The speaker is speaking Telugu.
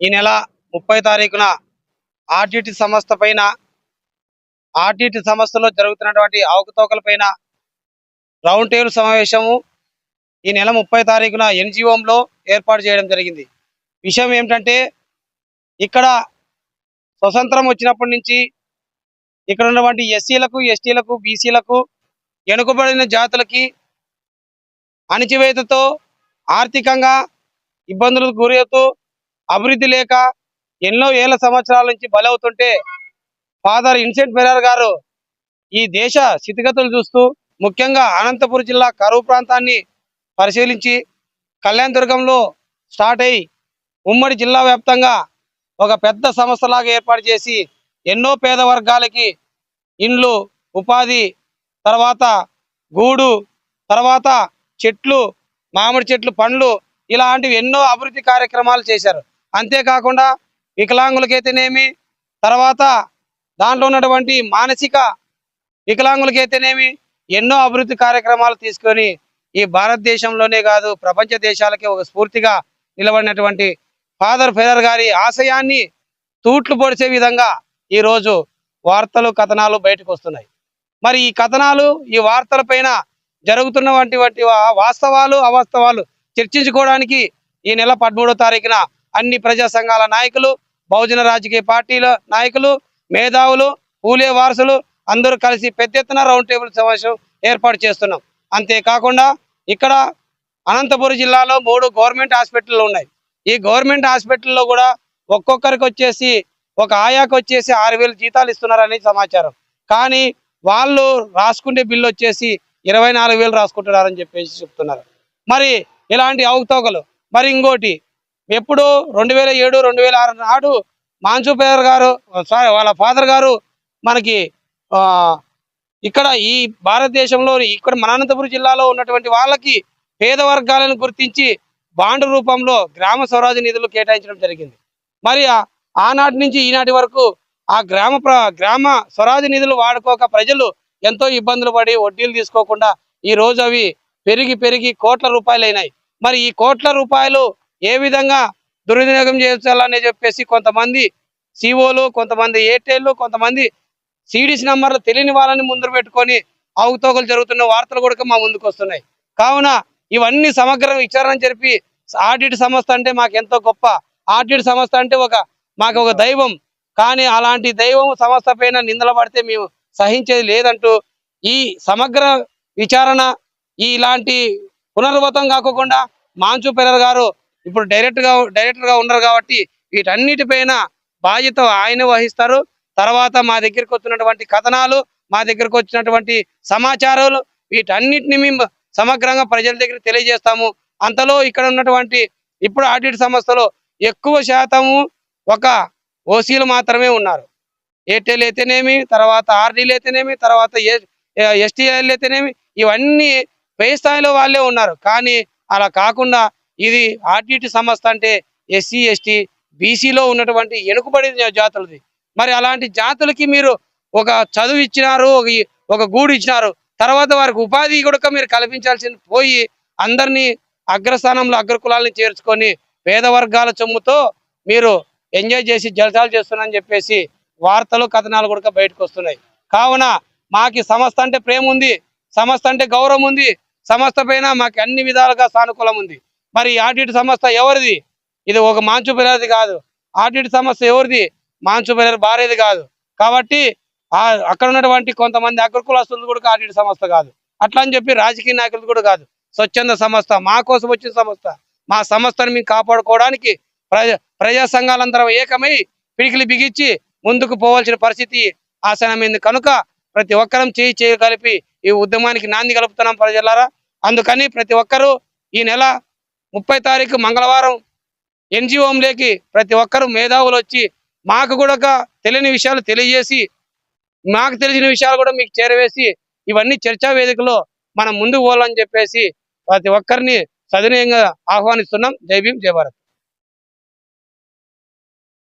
ఈ నెల ముప్పై తారీఖున ఆర్టీటీ సంస్థ పైన ఆర్టీటీ సంస్థలో జరుగుతున్నటువంటి అవకతవకల పైన రౌండ్ టేబుల్ సమావేశము ఈ నెల ముప్పై తారీఖున ఎన్జిఓంలో ఏర్పాటు చేయడం జరిగింది. విషయం ఏమిటంటే ఇక్కడ స్వతంత్రం వచ్చినప్పటి నుంచి ఇక్కడ ఉన్నటువంటి ఎస్సీలకు ఎస్టీలకు బీసీలకు వెనుకబడిన జాతులకి అణిచివేతతో ఆర్థికంగా ఇబ్బందులకు గురవుతూ అభివృద్ధి లేక ఎన్నో ఏళ్ళ సంవత్సరాల నుంచి బలవుతుంటే ఫాదర్ ఇన్సెంట్ ఫెరర్ గారు ఈ దేశ స్థితిగతులు చూస్తూ ముఖ్యంగా అనంతపురం జిల్లా కరువు ప్రాంతాన్ని పరిశీలించి కళ్యాణ దుర్గంలో స్టార్ట్ అయ్యి ఉమ్మడి జిల్లా వ్యాప్తంగా ఒక పెద్ద సంస్థలాగా ఏర్పాటు చేసి ఎన్నో పేద వర్గాలకి ఇండ్లు ఉపాధి తర్వాత గూడు తర్వాత చెట్లు మామిడి చెట్లు పండ్లు ఇలాంటివి ఎన్నో అభివృద్ధి కార్యక్రమాలు చేశారు. అంతేకాకుండా వికలాంగులకైతేనేమి తర్వాత దాంట్లో ఉన్నటువంటి మానసిక వికలాంగులకైతేనేమి ఎన్నో అభివృద్ధి కార్యక్రమాలు తీసుకొని ఈ భారతదేశంలోనే కాదు ప్రపంచ దేశాలకి ఒక స్ఫూర్తిగా నిలబడినటువంటి ఫాదర్ ఫెదర్ గారి ఆశయాన్ని తూట్లు పొడిచే విధంగా ఈ రోజు వార్తలు కథనాలు బయటకు వస్తున్నాయి. మరి ఈ కథనాలు ఈ వార్తల పైన జరుగుతున్నటువంటి వాస్తవాలు అవాస్తవాలు చర్చించుకోవడానికి ఈ నెల పదమూడో తారీఖున అన్ని ప్రజా సంఘాల నాయకులు బహుజన రాజకీయ పార్టీల నాయకులు మేధావులు పూలే వారసులు అందరూ కలిసి పెద్ద ఎత్తున రౌండ్ టేబుల్ సమావేశం ఏర్పాటు చేస్తున్నాం. అంతేకాకుండా ఇక్కడ అనంతపురం జిల్లాలో మూడు గవర్నమెంట్ హాస్పిటల్లు ఉన్నాయి. ఈ గవర్నమెంట్ హాస్పిటల్లో కూడా ఒక్కొక్కరికి వచ్చేసి ఒక ఆయాకు వచ్చేసి ఆరు వేలు జీతాలు ఇస్తున్నారని సమాచారం. కానీ వాళ్ళు రాసుకునే బిల్లు వచ్చేసి ఇరవై నాలుగు వేలు రాసుకుంటున్నారని చెప్పేసి చెప్తున్నారు. మరి ఇలాంటి అవకతవకలు మరి ఇంకోటి ఎప్పుడు? రెండు వేల ఏడు రెండు వేల ఆరు నాడు మాన్సూ పేదర్ గారు సారీ వాళ్ళ ఫాదర్ గారు మనకి ఇక్కడ ఈ భారతదేశంలో ఇక్కడ మన అనంతపురం జిల్లాలో ఉన్నటువంటి వాళ్ళకి పేద వర్గాలను గుర్తించి బాండ్ రూపంలో గ్రామ స్వరాజ్య నిధులు కేటాయించడం జరిగింది. మరి ఆనాటి నుంచి ఈనాటి వరకు ఆ గ్రామ ప్ర- గ్రామ స్వరాజ్య నిధులు వాడుకోక ప్రజలు ఎంతో ఇబ్బందులు పడి వడ్డీలు తీసుకోకుండా ఈ రోజు అవి పెరిగి పెరిగి కోట్ల రూపాయలు అయినాయి మరి ఈ కోట్ల రూపాయలు ఏ విధంగా దుర్వినియోగం చేయాలని చెప్పేసి కొంతమంది సిఓలు కొంతమంది ఎయిర్టెల్ కొంతమంది సిడిసి నంబర్లు తెలియని వాళ్ళని ముందు పెట్టుకొని అవకతవకలు జరుగుతున్న వార్తలు కూడా మా ముందుకు వస్తున్నాయి. కావున ఇవన్నీ సమగ్ర విచారణ జరిపి ఆడిట్ సంస్థ అంటే మాకు ఎంతో గొప్ప. ఆడిట్ సంస్థ అంటే ఒక మాకు ఒక దైవం. కానీ అలాంటి దైవం సంస్థ పైన నిందలు పడితే మేము సహించేది లేదంటూ ఈ సమగ్ర విచారణ ఇలాంటి పునర్వతం కాకుండా మాంచు పెరర్ గారు ఇప్పుడు డైరెక్ట్గా డైరెక్టర్గా ఉన్నారు కాబట్టి వీటన్నిటిపైన బాధ్యత ఆయన వహిస్తారు. తర్వాత మా దగ్గరికి వచ్చినటువంటి కథనాలు మా దగ్గరకు వచ్చినటువంటి సమాచారాలు వీటన్నిటిని మేము సమగ్రంగా ప్రజల దగ్గర తెలియజేస్తాము. అంతలో ఇక్కడ ఉన్నటువంటి ఇప్పుడు ఆడిట్ సంస్థలో ఎక్కువ శాతము ఒక ఓసీలు మాత్రమే ఉన్నారు. ఎయిర్టెల్ అయితేనేమి తర్వాత ఆర్డీలు అయితేనేమి తర్వాత ఎస్టీఎల్ అయితేనేమి ఇవన్నీ పై స్థాయిలో వాళ్ళే ఉన్నారు. కానీ అలా కాకుండా ఇది ఆర్టీటీ సంస్థ అంటే ఎస్సీ ఎస్టీ బీసీలో ఉన్నటువంటి వెనుకబడిన జాతులది. మరి అలాంటి జాతులకి మీరు ఒక చదువు ఇచ్చినారు ఒక గూడు ఇచ్చినారు తర్వాత వారికి ఉపాధి కూడా మీరు కల్పించాల్సింది పోయి అందరినీ అగ్రస్థానంలో అగ్రకులాలను చేర్చుకొని పేద వర్గాల సొమ్ముతో మీరు ఎంజాయ్ చేసి జలసాలు చేస్తున్నారని చెప్పేసి వార్తలు కథనాలు కూడా బయటకు వస్తున్నాయి. కావున మాకి సంస్థ అంటే ప్రేమ ఉంది సంస్థ అంటే గౌరవం ఉంది సంస్థ పైన మాకు అన్ని విధాలుగా సానుకూలం ఉంది మరి ఆడిట్ సంస్థ ఎవరిది? ఇది ఒక మాంచు పిల్లది కాదు. ఆడిట్ సంస్థ ఎవరిది? మాంచు పిల్లల భార్యది కాదు. కాబట్టి ఆ అక్కడ ఉన్నటువంటి కొంతమంది అగ్రకులస్తులు కూడా ఆడిట్ సంస్థ కాదు. అట్లా అని చెప్పి రాజకీయ నాయకులు కూడా కాదు. స్వచ్ఛంద సంస్థ మా కోసం వచ్చిన సంస్థ. మా సంస్థను మేము కాపాడుకోవడానికి ప్రజా ప్రజా సంఘాలందరం ఏకమై పిడికిలు బిగించి ముందుకు పోవాల్సిన పరిస్థితి ఆసనమైంది కనుక ప్రతి ఒక్కరం చేయి చేయి కలిపి ఈ ఉద్యమానికి నాంది కలుపుతున్నాం ప్రజలారా. అందుకని ప్రతి ఒక్కరూ ఈ నెల ముప్పై తారీఖు మంగళవారం ఎన్జిఓంలోకి ప్రతి ఒక్కరూ మేధావులు వచ్చి మాకు కూడా తెలియని విషయాలు తెలియజేసి మాకు తెలిసిన విషయాలు కూడా మీకు చేరవేసి ఇవన్నీ చర్చా వేదికలో మనం ముందుకు పోవాలని చెప్పేసి ప్రతి ఒక్కరిని సదనీయంగా ఆహ్వానిస్తున్నాం. జై భీం జై భారత్.